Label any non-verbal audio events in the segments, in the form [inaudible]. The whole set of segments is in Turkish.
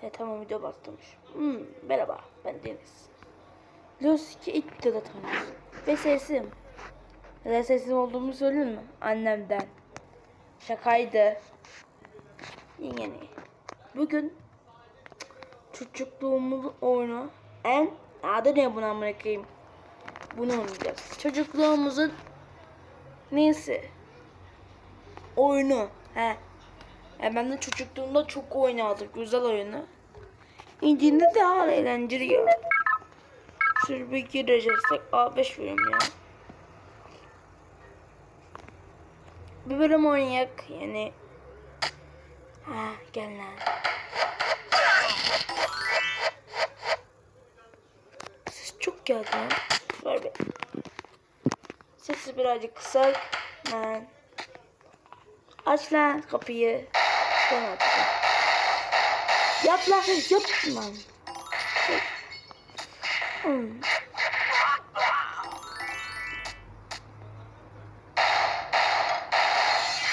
He tamam video bastırmış. Hmm, merhaba ben Deniz. Loski ilk videoda tanıyoruz. Ve sesim. Neden sesim olduğumu söyleyeyim mi? Annemden. Şakaydı. Yani. Bugün çocukluğumuz oyunu en adı ne buna amına koyayım? Bunu oynayacağız. Çocukluğumuzun neyse oyunu. He. E ben de çocukluğumda çok oynadık. Güzel oyunu. İndiğinde de hala eğlenceli ya. Şöyle bir gireceksek A5 bölüm ya. Bir bölüm oynayak yani. Ha gel lan. Ses çok geldi lan. Ver be. Sesi birazcık kısak. Lan. Aç lan kapıyı. Ben açacağım. Yap lan yap lan. Hmm.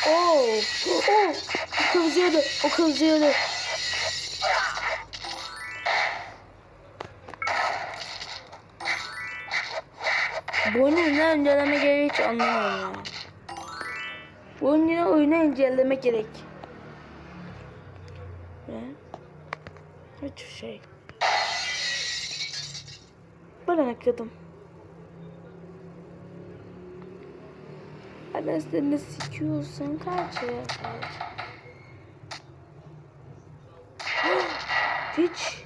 Oo, oo, o kızıyordu, o kızıyordu. Bu oyunu neden inceleme gerek hiç anlamıyorum ya. Bu oyunu oyunu inceleme gerek. Ne? Hiçbir şey. Bana ne kadın. Ben seni sikiyorsan kaç ya.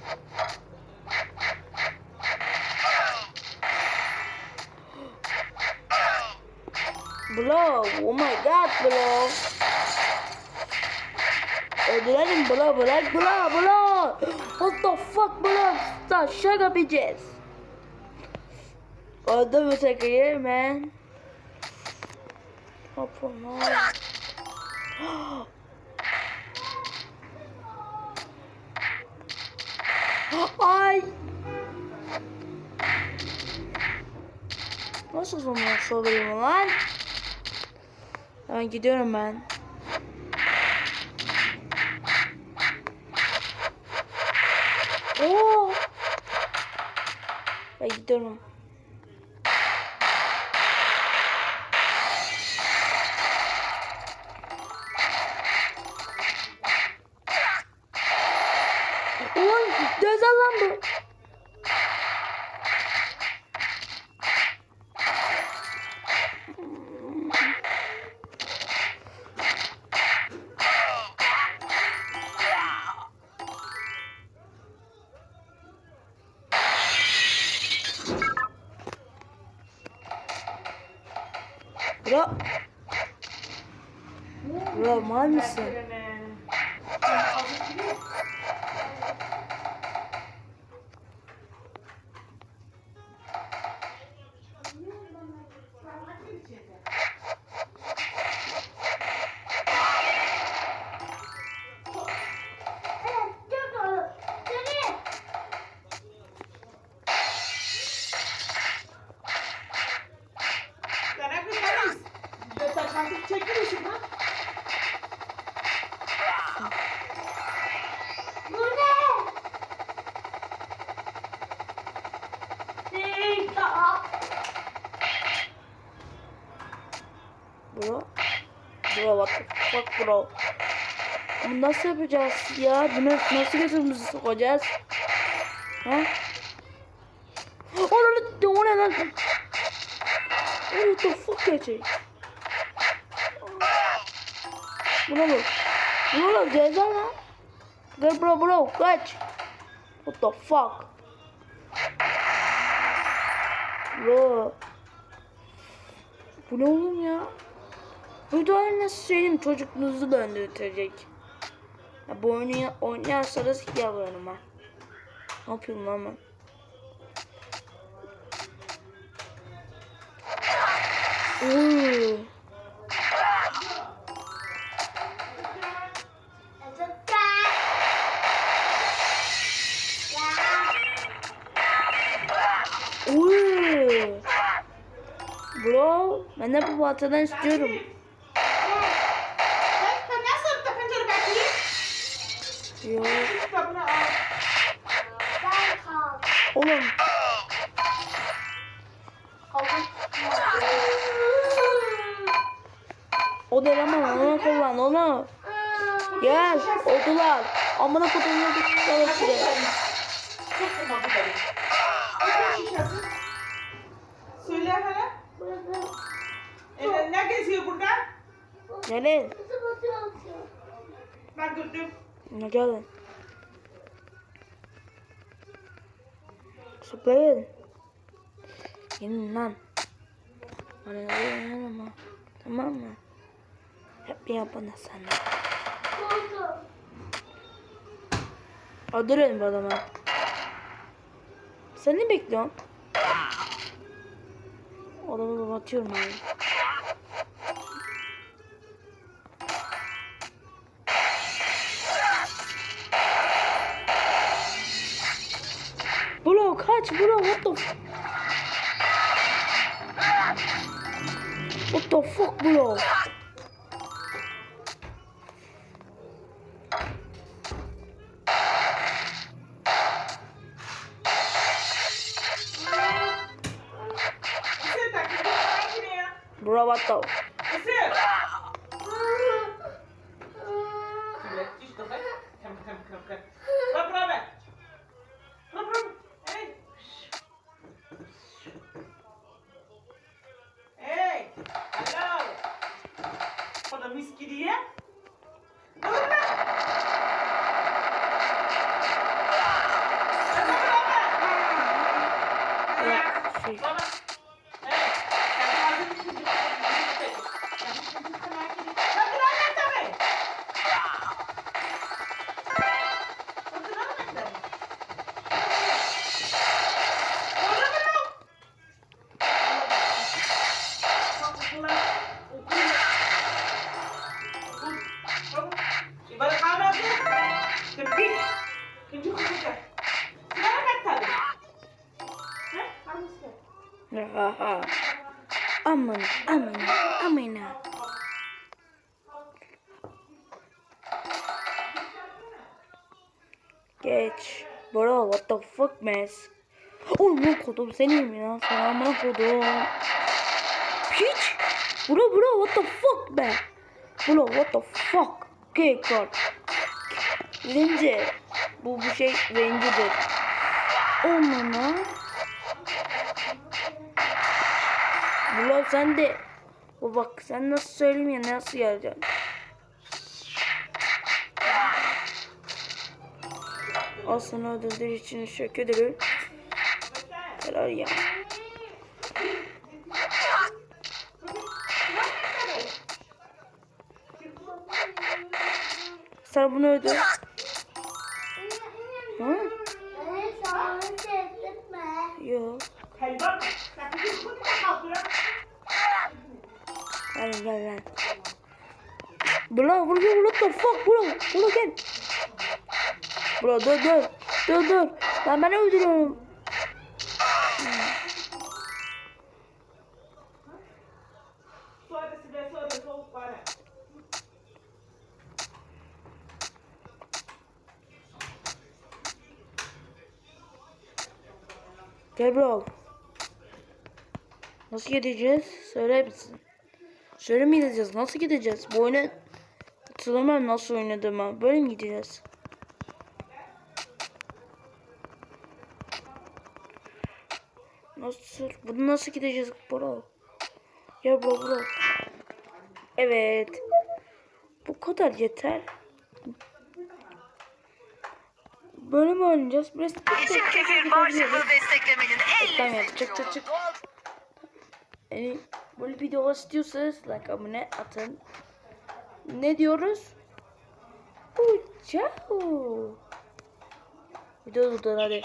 [gasps] [gasps] Bro, oh my god bro. Öldürelim bro, bırak bro, bro. What the fuck shut up bitches. Öldü mü tekrar man? Hop on. Ay. Nasıl zaman soruyorum lan? Ben gidiyorum ben. Oo. Ben gidiyorum. Bro. Bro mal mısın? Bro. Bro what the fuck bro. Bunu nasıl yapacağız ya? Bunu nasıl götürümüzü sokacağız? Ha? Onu o ne lan? What the fuck gerçek? Buna bak. Buna bak ceza lan. Gel bro bro kaç. What the fuck? Bro. Bu ne oğlum ya? Bu da nasıl söyleyeyim çocukluğunuzu döndürtecek. Ya bu oyunu oynarsanız yavrum ha. Ne yapıyorum lan ben? Oo. Oo. Bro, ben de bu baltadan istiyorum. Pra- oğlum. O da ama onu kullan onu. Gel oldular. Amına beni. Ne şişesi? Söyle hele. E, ne geziyor burada? Gelin. Ben gördüm. Ne gelin. Zıplayın. Gelin lan. Bana gelin ama. Tamam mı? Hep yapana sen. Öldürün bu adamı. Sen ne bekliyorsun? Adamı batıyorum abi. Kaç bro what the What the fuck bro? Bro what the Aha. Aman aman amına. Geç. Bro what the fuck mess? Oğlum ne kodum senin ya? Sana amına kodum. Hiç. Bro bro what the fuck be? Bro what the fuck? Okay god. Zenci. Bu bu şey zencidir. Amına. Bro sen de. Bu bak sen nasıl söyleyeyim ya nasıl yazacaksın? Aslında öldürdüğü için teşekkür ederim. Helal ya. Sen bunu öldür. Hı? Yok. Bro bro what the fuck bro. Bro gel. Bro dur dur. Dur dur. Lan ben öldürüyorum. Gel bro. Nasıl gideceğiz? Söyler misin? Şöyle mi gideceğiz? Nasıl gideceğiz? Bu oyunu hatırlamıyorum nasıl oynadığımı. Böyle mi gideceğiz? Nasıl? Bunu nasıl gideceğiz bro? Gel bro bro. Evet. Bu kadar yeter. Böyle mi oynayacağız? Biraz Teşekkür bir bağışımı desteklemenin en lezzetli çık, çık, çık. Yani böyle videolar istiyorsanız like abone atın. Ne diyoruz? Uçao. Video durdur hadi.